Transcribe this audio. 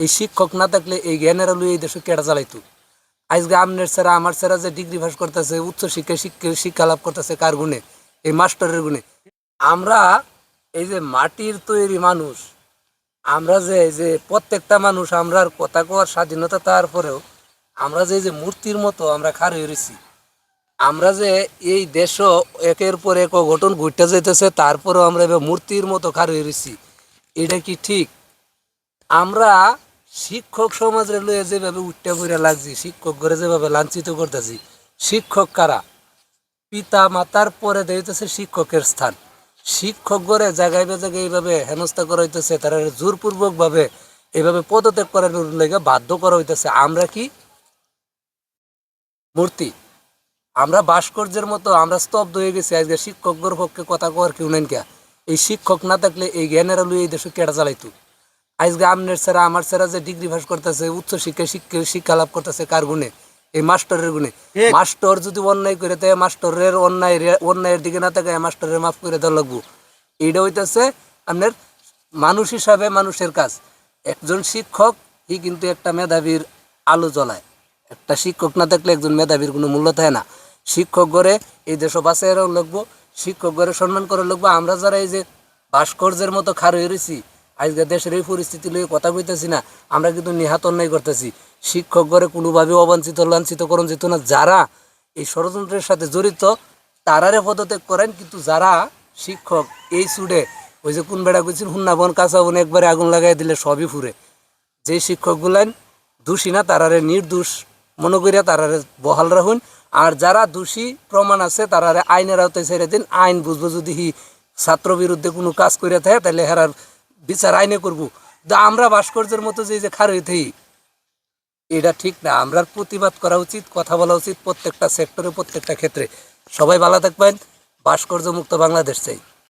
এই শিক্ষক না থাকলে এই জ্ঞানের আলু এই দেশে কেটা চালাইতো আজকে আমনের স্যারা, আমার স্যারা যে ডিগ্রি পাস করতেছে, উচ্চ শিক্ষা লাভ করতেছে কার গুণে? এই মাস্টারের গুণে। আমরা এই যে মাটির তৈরি মানুষ, আমরা যে, এই যে প্রত্যেকটা মানুষ আমরার কথা কোয়ার স্বাধীনতা তারপরেও আমরা যে, এই যে মূর্তির মতো আমরা খার হয়ে রয়েছি আমরা যে এই দেশ একের পর এক অঘটন ঘুরতে যেতেছে তারপরেও আমরা মূর্তির মতো খার হয়ে রয়েছি এটা কি ঠিক? আমরা শিক্ষক সমাজের লয়ে যেভাবে উঠতে পড়ে লাগছি, শিক্ষক ঘরে যেভাবে লাঞ্ছিত করতেছি, শিক্ষক কারা? পিতা মাতার পরে দিতেছে শিক্ষকের স্থান। শিক্ষক ঘরে জায়গায় জায়গায় এইভাবে হেনস্থা করা হইতেছে, তারা জোরপূর্বক ভাবে এইভাবে পদত্যাগ করানোর লেগে বাধ্য করা হইতেছে। আমরা কি? মূর্তি। আমরা ভাস্কর্যের মতো আমরা স্তব্ধ হয়ে গেছি, আজকে শিক্ষকদের পক্ষে কথা কওয়ার কেউ নেন কে? এই শিক্ষক না থাকলে এই জ্ঞানের আলু এই দেশে কেটা চালাইতো? আজকে আমনের স্যারা আমার স্যারা যে ডিগ্রি পাস করতেছে উচ্চ শিক্ষা শিক্ষা লাভ করতেছে কার গুণে? এই মাস্টারের গুণে। মাস্টার যদি অন্যায় করে দেয় মাস্টারের অন্যায় অন্যায়ের দিকে না থাকে মাস্টারের মাফ করে দেওয়া লাগবো। এইটা হইতেছে আপনার মানুষ হিসাবে মানুষের কাজ। একজন শিক্ষক ই কিন্তু একটা মেধাবীর আলো জ্বলায়। একটা শিক্ষক না থাকলে একজন মেধাবীর কোনো মূল্য থাকে না। শিক্ষক গড়ে এই দেশ বাঁচাই লাগবো শিক্ষক গড়ে সম্মান করে লাগবো। আমরা যারা এই যে ভাস্কর্যের মতো খার হয়ে রয়েছি আজকে দেশের এই পরিস্থিতি লইয়ে কথা কইতেছি না, আমরা কিন্তু নিহাত অন্যায় করতেছি। শিক্ষক গড়ে কোনোভাবে অবাঞ্ছিত, লাঞ্ছিত করণ যেত না। যারা এই ষড়যন্ত্রের সাথে জড়িত, তারারে পদত্যাগ করেন, কিন্তু যারা শিক্ষক, এই সুডে, ওই যে কোন বেড়া কইছিল হুন্না বন, কাঁচা বন, একবারে আগুন লাগাই দিলে সবই ফুরে। যে শিক্ষকগুলান দোষী না, তারারে নির্দোষ মনে করিয়া তারারে বহাল রাখুন। আর যারা দোষী প্রমাণ আছে, তারারে আইনের আওতায় ছেড়ে দিন। আইন বুঝব যদি ছাত্র বিরুদ্ধে কোনো কাজ করিয়া থাকে, তাহলে হেরার বিচার আইনে করব। কিন্তু আমরা ভাস্কর্যের মতো যে যে খার হইতেই এটা ঠিক না। আমরার প্রতিবাদ করা উচিত, কথা বলা উচিত প্রত্যেকটা সেক্টরে প্রত্যেকটা ক্ষেত্রে। সবাই ভালো থাকবেন। ভাস্কর্য মুক্ত বাংলাদেশ চাই।